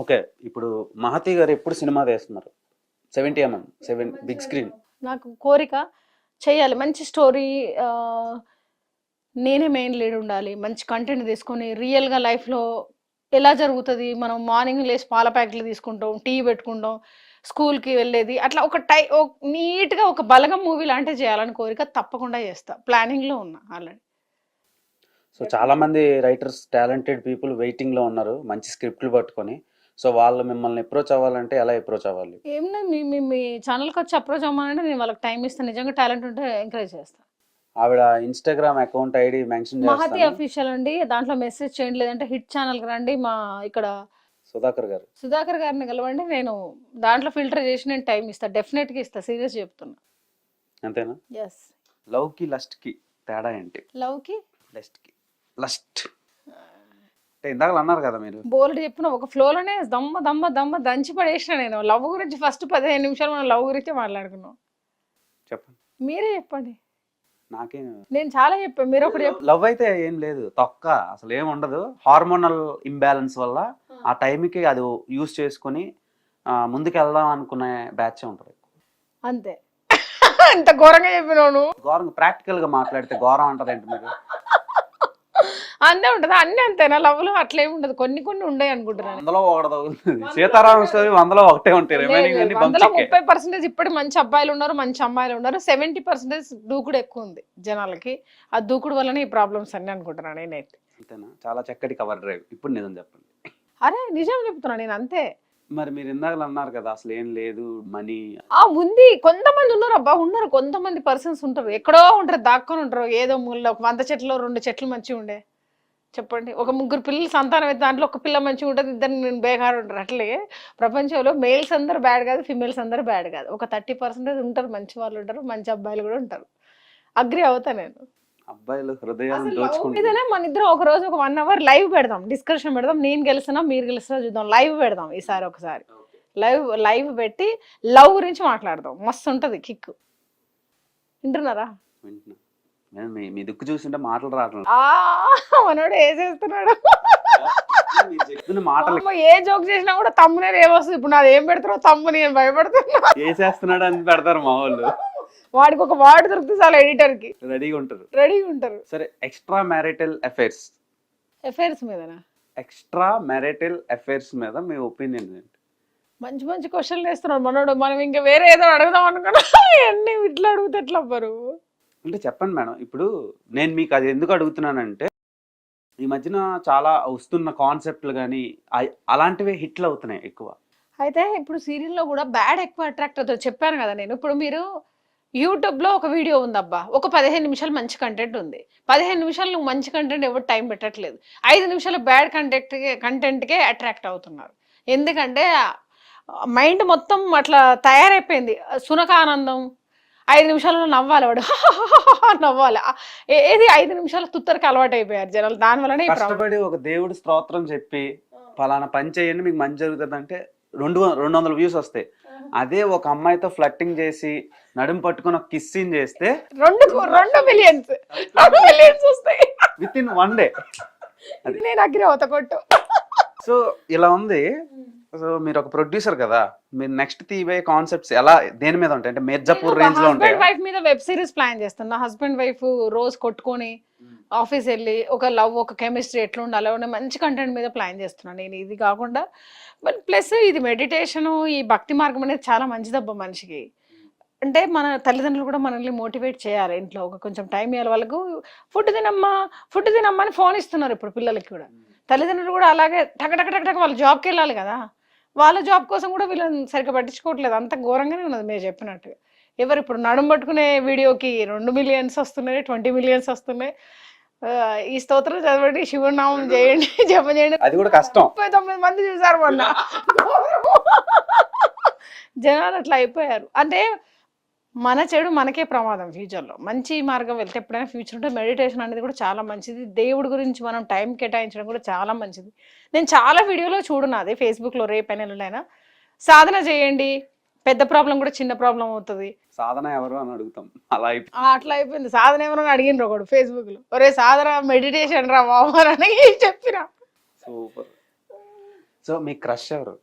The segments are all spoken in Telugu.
ఓకే ఇప్పుడు మహతి గారు ఎప్పుడు సినిమా తీస్తున్నారు? Seventy MM seven big screen. నాకు కోరిక చేయాలి మంచి స్టోరీ నేనే మెయిన్ లీడ్ ఉండాలి మంచి కంటెంట్ తీసుకొని రియల్గా లైఫ్లో ఎలా జరుగుతుంది? మనం మార్నింగ్ లేచి పాల ప్యాకెట్లు తీసుకుంటాం టీ పెట్టుకుంటాం స్కూల్కి వెళ్ళేది అట్లా ఒక టై నీట్గా ఒక బలగం మూవీ లాంటివి చేయాలని కోరిక తప్పకుండా చేస్తా ప్లానింగ్లో ఉన్నా ఆల్రెడీ. సో చాలా మంది రైటర్స్ టాలెంటెడ్ పీపుల్ వెయిటింగ్లో ఉన్నారు మంచి స్క్రిప్ట్లు పట్టుకొని. సో వాళ్ళు మిమ్మల్ని అప్రోచ్ అవ్వాలంటే ఎలా అప్రోచ్ అవ్వాలి? ఏమన్నా మీ మీ మీ ఛానల్కి వచ్చి అప్రోచ్ అవ్వమంటే నేను వాళ్ళకి టైం ఇస్తాను నిజంగా టాలెంట్ ఉంటే ఎంకరేజ్ చేస్తాను ఆవిడ Instagram account ID mention Mahathi చేస్తాను అఫీషియల్ అండి. దాంట్లో మెసేజ్ చేయండి లేదంటే హిట్ ఛానల్కి రండి. మా ఇక్కడ సుధాకర్ గారు. సుధాకర్ గారిని కలవండి. నేను దాంట్లో ఫిల్టర్ చేసి నేను టైం ఇస్తా. డెఫినెట్గా ఇస్తా. సీరియస్ చెప్తున్నా. అంతేనా? ఎస్ లవ్కి లస్ట్కి తేడా ఏంటి? లవ్కి లస్ట్కి లస్ట్. అంటే ఇందాక అన్నారు కదా మీరు. బోల్డ్ చెప్పిన ఒక ఫ్లోలోనే దమ్మ దమ్మ దమ్మ దంచి పడేసిన నేను. లవ్ గురించి ఫస్ట్ పదిహేను నిమిషాలు మనం లవ్ గురించి మాట్లాడుకున్నాం. చెప్పండి. మీరే చెప్పండి. నాకేం నేను చాలా చెప్పాను మీరు ఒకటి చెప్ప లవ్ అయితే ఏం లేదు. తొక్క అసలు ఏం ఉండదు. హార్మోనల్ ఇంబ్యాలెన్స్ వల్ల ఆ. టైంకి అది యూస్ చేసుకొని ముందుకు వెళ్దాం అనుకునే బ్యాచ్ ఉంటుంది. అంతే. ఇంత ఘోరంగా చెప్పినావు నువ్వు. ఘోరంగా ప్రాక్టికల్గా మాట్లాడితే ఘోరం అంటది ఏంటి మీరు? అంతే ఉంటుంది అన్నీ అంతేనా? లవ్లో అట్లేం ఉండదు. కొన్ని కొన్ని ఉండే అనుకుంటున్నాను. వందలో ఒకటి తగులుతుంది సీతారామ స్టోరీ వందలో ఒకటే ఉంటాయి. రిమైనింగ్ అన్ని వందలో బంచికే ముప్పై పర్సెంటేజ్ ఇప్పటి మంచి అబ్బాయిలు ఉన్నారు మంచి అమ్మాయిలు ఉన్నారు. సెవెంటీ పర్సెంటేజ్ దూకుడు ఎక్కువ ఉంది జనాలకి. ఆ దూకుడు వల్లనే ఈ ప్రాబ్లమ్స్ అన్ని అనుకుంటున్నాను నేనైతే. అంతేనా? చాలా చక్కటి కవర్ డ్రైవ్ ఇప్పుడు నిజం చెప్పండి. అరే నిజం చెప్తున్నా నేను అంతే. మరి మీరు ఇందాక అన్నారు కదా అసలు ఏం లేదు మనీ. ఆ ఉంది. కొంతమంది ఉన్నారు అబ్బా ఉన్నారు. కొంతమంది పర్సన్స్ ఉంటారు. ఎక్కడో ఉంటారు దాక్కొని ఉంటారు. ఏదో మూలలో ఒక వంద చెట్లు రెండు చెట్లు మంచిగా ఉండే. చెప్పండి. ఒక ముగ్గురు పిల్లలు సంతానం అయితే దాంట్లో ఒక పిల్ల మంచిగా ఉంటుంది ఇద్దరు నేను బేగారు ఉంటారు అట్లే ప్రపంచంలో మేల్స్ అందరు బ్యాడ్ కాదు ఫిమేల్స్ అందరు బ్యాడ్ కాదు. ఒక థర్టీ పర్సెంటేజ్ ఉంటారు మంచి వాళ్ళు ఉంటారు మంచి అబ్బాయిలు కూడా ఉంటారు. అగ్రి అవుతా నేను. అబ్బాయిలు మన ఇద్దరం ఒక రోజు ఒక వన్ అవర్ లైవ్ పెడదాం. డిస్కషన్ పెడదాం. నేను గెలుస్తున్నా మీరు గెలుస్తున్నా చూద్దాం. లైవ్ పెడదాం ఈసారి ఒకసారి. లైవ్ లైవ్ పెట్టి లవ్ గురించి మాట్లాడదాం. మస్తు ఉంటది కిక్ వింటున్నారా? వింటున్నా. మీ మీ దిక్కు చూస్తుంటే మాటలు రావట్లేదు. మనోడు వేసేస్తున్నాడు చెప్పిన మాటలు అమ్మ, ఏ జోక్ చేసినా కూడా తమ్మునే ఏమొస్తుంది ఇప్పుడు నాది ఏం పెడతారో తమ్ము నేను భయపడుతున్నా. వేసేస్తున్నాడు అని పెడతారు మా వాళ్ళు. వాడికి ఒక వార్డు దొరికితే చాలు ఎడిటర్కి రెడీగా ఉంటారు. రెడీగా ఉంటారు. సరే ఎక్స్ట్రా మ్యారిటల్ అఫైర్స్ ఎఫైర్స్ మీదనా? ఎక్స్ట్రా మ్యారిటల్ అఫైర్స్ మీద మీ ఒపీనియన్ ఏంటి? మంచి మంచి క్వశ్చన్లు వేస్తున్నాడు మనోడు. మనం ఇంకా వేరే ఏదో అడుగుదాం అనుకున్నా. అన్ని ఇట్లా అడిగితే ఎట్లా అవ్వరు అంటే చెప్పండి మేడం. ఇప్పుడు నేను మీకు అది ఎందుకు అడుగుతున్నానంటే ఈ మధ్యన చాలా వస్తున్న కాన్సెప్ట్లు కానీ అలాంటివే హిట్లు అవుతున్నాయి ఎక్కువ. అయితే ఇప్పుడు సీరియల్లో కూడా బ్యాడ్ ఎక్కువ అట్రాక్ట్ అవుతుంది చెప్పాను కదా నేను. ఇప్పుడు మీరు యూట్యూబ్లో ఒక వీడియో ఉందబ్బా. ఒక పదిహేను నిమిషాలు మంచి కంటెంట్ ఉంది. పదిహేను నిమిషాలు నువ్వు మంచి కంటెంట్ ఎవరు టైం పెట్టట్లేదు. ఐదు నిమిషాలు బ్యాడ్ కంటెంట్ కంటెంట్కే అట్రాక్ట్ అవుతున్నారు. ఎందుకంటే మైండ్ మొత్తం అట్లా తయారైపోయింది. సునకానందం ఐదు నిమిషాలలో నవ్వాలి వాడు. నవ్వాలి. ఏది? ఐదు నిమిషాలు తుత్తరికి అలవాటు అయిపోయారు జనాలు. దానివల్లనే. కష్టపడి ఒక దేవుడి స్తోత్రం చెప్పి ఫలానా పని చేయండి మీకు మంచి జరుగుతుంది అంటే రెండు రెండు వందల వ్యూస్ వస్తాయి. అదే ఒక అమ్మాయితో ఫ్లట్టింగ్ చేసి నడుము పట్టుకొని ఒక కిస్సింగ్ చేస్తే రెండు రెండు మిలియన్స్ రెండు మిలియన్స్ వస్తాయి. With in one day. నేను అగ్రి అవుతా కొట్టు. సో ఇలా ఉంది. సో మీరు ఒక ప్రొడ్యూసర్ కదా మీరు నెక్స్ట్ తీయబోయే కాన్సెప్ట్స్ ఎలా దేని మీద ఉంటాయి? అంటే మిర్జాపూర్ రేంజ్లో ఉంటాయి? వైఫ్ మీద వెబ్ సిరీస్ ప్లాన్ చేస్తున్నా. హస్బెండ్ వైఫ్ రోజు కొట్టుకొని ఆఫీస్ వెళ్ళి ఒక లవ్ ఒక కెమిస్ట్రీ ఎట్లా ఉండాలి అనే మంచి కంటెంట్ మీద ప్లాన్ చేస్తున్నాను నేను ఇది కాకుండా బట్ ప్లస్ ఇది మెడిటేషన్ ఈ భక్తి మార్గం అనేది చాలా మంచిదబ్బా మనిషికి. అంటే మన తల్లిదండ్రులు కూడా మనల్ని మోటివేట్ చేయాలి ఇంట్లో. ఒక కొంచెం టైం ఇవ్వాలి వాళ్ళకు. ఫుడ్ తినమ్మా ఫుడ్ తినమ్మా అని ఫోన్ ఇస్తున్నారు ఇప్పుడు పిల్లలకి కూడా. తల్లిదండ్రులు కూడా అలాగే టక టక టక టక వాళ్ళు జాబ్కి వెళ్ళాలి కదా. వాళ్ళ జాబ్ కోసం కూడా వీళ్ళని సరిగ్గా పట్టించుకోవట్లేదు. అంత ఘోరంగానే ఉన్నది మీరు చెప్పినట్టు ఎవరు ఇప్పుడు నడుము పట్టుకునే వీడియోకి రెండు మిలియన్స్ వస్తున్నాయి ట్వంటీ మిలియన్స్ వస్తున్నాయి. ఈ స్తోత్రం చదవండి శివనామం చేయండి జప చేయండి. అది కూడా కష్టం. ముప్పై తొమ్మిది మంది చూసారు మొన్న. జనాలు అట్లా అయిపోయారు. అంటే మన చెడు మనకే ప్రమాదం ఫ్యూచర్లో మంచి మార్గం వెళ్తే ఎప్పుడైనా ఫ్యూచర్ ఉంటే మెడిటేషన్ అనేది కూడా చాలా మంచిది. దేవుడి గురించి మనం టైం కేటాయించడం కూడా చాలా మంచిది. నేను చాలా వీడియోలో చూడనాది ఫేస్బుక్లో రేపైనా ఎల్లుండైనా. సాధన చేయండి. పెద్ద ప్రాబ్లం కూడా చిన్న ప్రాబ్లం అవుతుంది. సాధన ఎవరు అని అడుగుతాం. అలా అట్లా అయిపోయింది. సాధన ఏమన్నా అడిగినరు ఒకడు ఫేస్బుక్లో ఒరే సాధన మెడిటేషన్ రా బాబు అని చెప్పిన. సూపర్ సో మీ క్రష్ ఎవరు?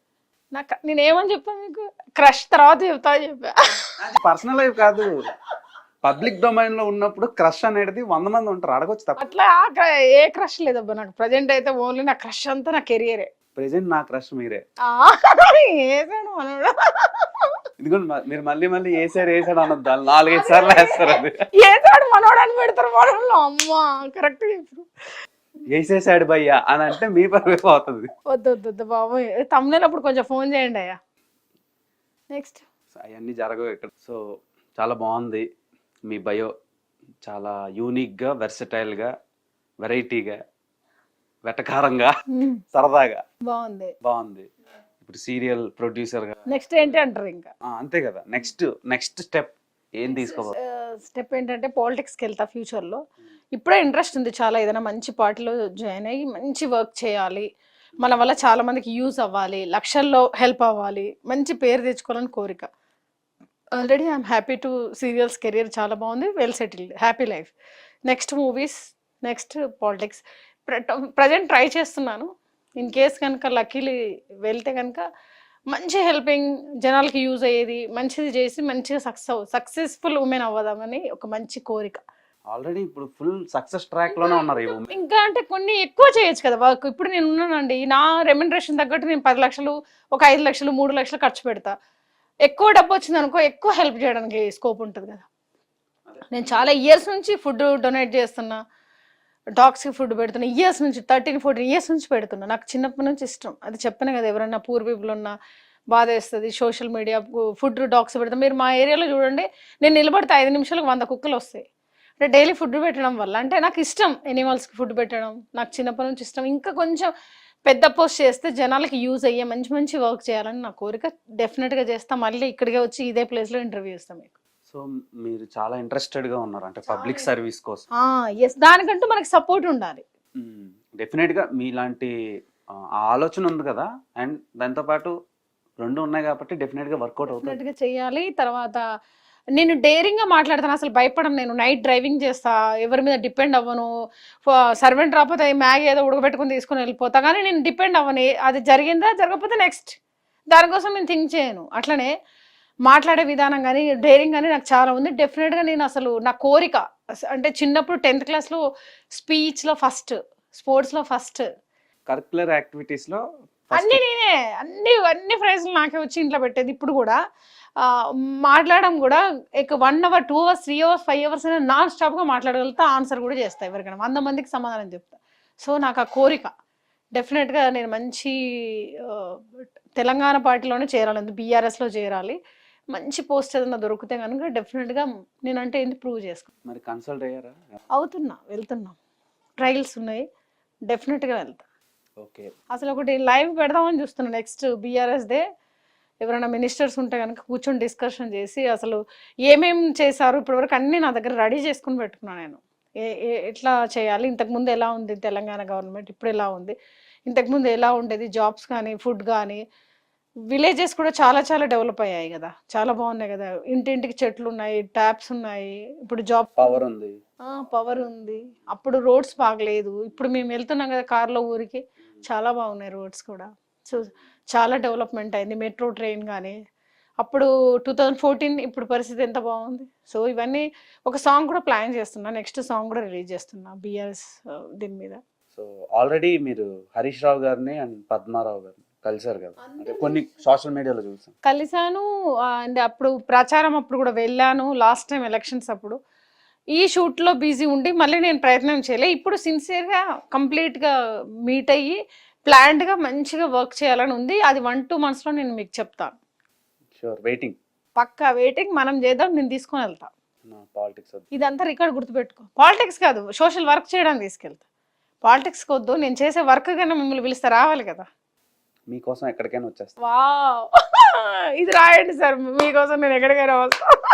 నాకు నేను ఏమని చెప్పాను మీకు? క్రష్ తర్వాత చెప్తా అని చెప్పా. పర్సనల్ లైఫ్ కాదు. పబ్లిక్ డొమైన్లో ఉన్నప్పుడు క్రష్ అనేది వంద మంది ఉంటారు. అడగొచ్చు తప్ప. అట్లా ఏ క్రష్ లేదబ్బా నాకు. ప్రజెంట్ అయితే ఓన్లీ నా క్రష్ అంతా నా కెరియరే. ప్రెసెంట్ నా క్రష్ మీరే. ఏసాడు మనోడు. ఇదిగోండి మీరు మళ్ళీ మళ్ళీ ఏ సైడ్ ఏ సైడ్ అనొద్దు నాలుగైదు సార్లు వేస్తారు అది. ఏసాడు మనోడు అని పెడతారు మనోళ్ళు అమ్మా కరెక్ట్ చెప్పు. వేసేసాడు భయ్యా అని అంటే మీ పరువే పోతుంది. వద్దు వద్దు వద్దు బాబు. తమ్ముళ్ళు అప్పుడు కొంచెం ఫోన్ చేయండి అయ్యా. నెక్స్ట్ అవన్నీ జరగవు ఇక్కడ. సో చాలా బాగుంది. మీ బయో చాలా యూనిక్గా వెర్సటైల్గా వెరైటీగా వెటకారంగా సరదాగా. బాగుంది. బాగుంది. ఇప్పుడు సీరియల్ ప్రొడ్యూసర్గా నెక్స్ట్ ఏంటి అంటారు ఇంకా? అంతే కదా. నెక్స్ట్ నెక్స్ట్ స్టెప్ ఏం తీసుకోవాలి? స్టెప్ ఏంటంటే పాలిటిక్స్కి వెళ్తా ఫ్యూచర్లో. ఇప్పుడే ఇంట్రెస్ట్ ఉంది చాలా ఏదైనా మంచి పార్టీలో జాయిన్ అయ్యి మంచి వర్క్ చేయాలి. మన వల్ల చాలా మందికి యూజ్ అవ్వాలి లక్షల్లో హెల్ప్ అవ్వాలి మంచి పేరు తెచ్చుకోవాలని కోరిక. Already I'm happy to serials career చాలా బాగుంది well settled happy life. Next movies next politics. Present try చేస్తున్నాను. ఇన్ కేస్ కనుక లక్కీలీ వెళ్తే కనుక మంచి హెల్పింగ్ జనాలకి యూజ్ అయ్యేది మంచిది చేసి మంచిగా సక్సెస్ సక్సెస్ఫుల్ ఉమెన్ అవ్వదామని ఒక మంచి కోరిక. ఆల్రెడీ ఇప్పుడు ఫుల్ సక్సెస్ ట్రాక్లోనే ఉన్నారు. ఇంకా అంటే కొన్ని ఎక్కువ చేయొచ్చు కదా వర్క్. ఇప్పుడు నేను ఉన్నానండి నా రెమ్యునరేషన్ తగ్గట్టు నేను పది లక్షలు ఒక ఐదు లక్షలు మూడు లక్షలు ఖర్చు పెడతా. ఎక్కువ డబ్బు వచ్చింది అనుకో ఎక్కువ హెల్ప్ చేయడానికి స్కోప్ ఉంటుంది కదా. నేను చాలా ఇయర్స్ నుంచి ఫుడ్ డొనేట్ చేస్తున్నా. డాగ్స్కి ఫుడ్ పెడుతున్నా ఇయర్స్ నుంచి థర్టీన్ ఫోర్టీన్ ఇయర్స్ నుంచి పెడుతున్నా. నాకు చిన్నప్పటి నుంచి ఇష్టం. అది చెప్పాను కదా ఎవరైనా పూర్ పీపుల్ ఉన్నా బాధ వేస్తుంది సోషల్ మీడియా ఫుడ్ డాగ్స్ పెడతాం. మీరు మా ఏరియాలో చూడండి నేను నిలబడితే ఐదు నిమిషాలకు వంద కుక్కలు వస్తాయి. అంటే డైలీ ఫుడ్ పెట్టడం వల్ల అంటే నాకు ఇష్టం ఎనిమల్స్కి ఫుడ్ పెట్టడం. నాకు చిన్నప్పటి నుంచి ఇష్టం. ఇంకా కొంచెం పెద్ద పోస్ట్ చేస్తే జనాలకి యూజ్ అయ్యే మంచి మంచి వర్క్ చేయాలని నా కోరిక. డెఫినెట్గా చేస్తాం. మళ్ళీ ఇక్కడికే వచ్చి ఇదే ప్లేస్లో ఇంటర్వ్యూ ఇస్తాం మీకు. సో మీరు చాలా ఇంట్రెస్టెడ్గా ఉన్నారు అంటే పబ్లిక్ సర్వీస్ కోసం. ఎస్ దానికంటూ మనకి సపోర్ట్ ఉండాలి. డెఫినెట్గా మీలాంటి ఆలోచన ఉంది కదా అండ్ దాంతో పాటు రెండు ఉన్నాయి కాబట్టి డెఫినెట్గా వర్కౌట్ అవుతుంది. చేయాలి. తర్వాత నేను డేరింగ్గా మాట్లాడతాను అసలు భయపడను నేను. నైట్ డ్రైవింగ్ చేస్తా ఎవరి మీద డిపెండ్ అవ్వను. సర్వెంట్ రాకపోతే మ్యాగీ ఏదో ఉడకబెట్టుకుని తీసుకుని వెళ్ళిపోతా కానీ నేను డిపెండ్ అవ్వను. అది జరిగిందా జరగకపోతే నెక్స్ట్ దానికోసం నేను థింక్ చేయను. అట్లనే మాట్లాడే విధానం కానీ డేరింగ్ కానీ నాకు చాలా ఉంది. డెఫినెట్గా నేను అసలు నా కోరిక అంటే చిన్నప్పుడు టెన్త్ క్లాస్లో స్పీచ్లో ఫస్ట్ స్పోర్ట్స్లో ఫస్ట్. కరికులర్ యాక్టివిటీస్లో first అన్ని నేనే అన్ని అన్ని ప్రైజ్లు నాకే వచ్చి ఇంట్లో పెట్టేది. ఇప్పుడు కూడా మాట్లాడడం కూడా ఇక one hour two hours three hours five hours అయినా నాన్ స్టాప్గా మాట్లాడగలుగుతా ఆన్సర్ కూడా చేస్తా ఎవరికైనా. వంద మందికి సమాధానం చెప్తా. సో నాకు ఆ కోరిక డెఫినెట్గా నేను మంచి తెలంగాణ పార్టీలోనే చేరాలి. బీఆర్ఎస్లో చేరాలి. మంచి పోస్ట్ ఏదైనా దొరికితే కనుక డెఫినెట్గా నేనంటే ఏంటి ప్రూవ్ చేసుకో మరి కన్సల్ట్ అయ్యారా? అవుతున్నా వెళ్తున్నా. ట్రయల్స్ ఉన్నాయి. డెఫినెట్గా వెళ్తా. ఓకే. అసలు ఒకటి లైవ్ పెడదామని చూస్తున్నా. నెక్స్ట్ బీఆర్ఎస్దే ఎవరైనా మినిస్టర్స్ ఉంటే కనుక కూర్చొని డిస్కషన్ చేసి అసలు ఏమేం చేశారు? ఇప్పటివరకు అన్నీ నా దగ్గర రెడీ చేసుకుని పెట్టుకున్నాను నేను. ఎట్లా చేయాలి? ఇంతకుముందు ఎలా ఉంది? తెలంగాణ గవర్నమెంట్ ఇప్పుడు ఎలా ఉంది ఇంతకుముందు ఎలా ఉండేది? జాబ్స్ కానీ ఫుడ్ కానీ విలేజెస్ కూడా చాలా చాలా డెవలప్ అయ్యాయి కదా. చాలా బాగున్నాయి కదా. ఇంటింటికి చెట్లు ఉన్నాయి ట్యాప్స్ ఉన్నాయి. ఇప్పుడు జాబ్ పవర్ ఉంది. పవర్ ఉంది. అప్పుడు రోడ్స్ బాగలేదు. ఇప్పుడు మేము వెళ్తున్నాం కదా కార్లో ఊరికి. చాలా బాగున్నాయి రోడ్స్ కూడా. సో చాలా డెవలప్మెంట్ అయింది. మెట్రో ట్రైన్ కానీ అప్పుడు టూ థౌజండ్ ఫోర్టీన్ ఇప్పుడు పరిస్థితి ఎంత బాగుంది? సో ఇవన్నీ ఒక సాంగ్ కూడా ప్లాన్ చేస్తున్నా. నెక్స్ట్ సాంగ్ కూడా రిలీజ్ చేస్తున్నా బిఆర్ఎస్ దీని మీద. సో ఆల్రెడీ మీరు హరీష్ రావు గారిని అండ్ పద్మారావు గారిని కలిశారు కదా. అంటే కొన్ని సోషల్ మీడియాలో చూసాం. కలిశాను. అండ్ అప్పుడు ప్రచారం అప్పుడు కూడా వెళ్ళాను. లాస్ట్ టైం ఎలక్షన్స్ అప్పుడు. ఈ షూట్లో బిజీ ఉండి మళ్ళీ నేను ప్రయత్నం చేయలే. ఇప్పుడు సిన్సియర్గా కంప్లీట్గా మీట్ అయ్యి ప్లాన్డ్గా మంచిగా వర్క్ చేయాలని ఉంది. అది వన్ టూ మంత్స్లో నేను మీకు చెప్తాను. షూర్ వెయిటింగ్ పక్కా వెయిటింగ్ మనం చేద్దాం నేను తీసుకొని వెళ్తా. పాలిటిక్స్ ఇదంతా రికార్డ్ గుర్తుపెట్టుకో. పాలిటిక్స్ కాదు సోషల్ వర్క్ చేయడానికి తీసుకెళ్తా. పాలిటిక్స్కి వద్దు. నేను చేసే వర్క్ కన్నా మిమ్మల్ని పిలిస్తే రావాలి కదా. మీకోసం ఎక్కడికైనా వచ్చేస్తాను ఇది రాయండి సార్ మీకోసం నేను ఎక్కడికైనా వస్తాను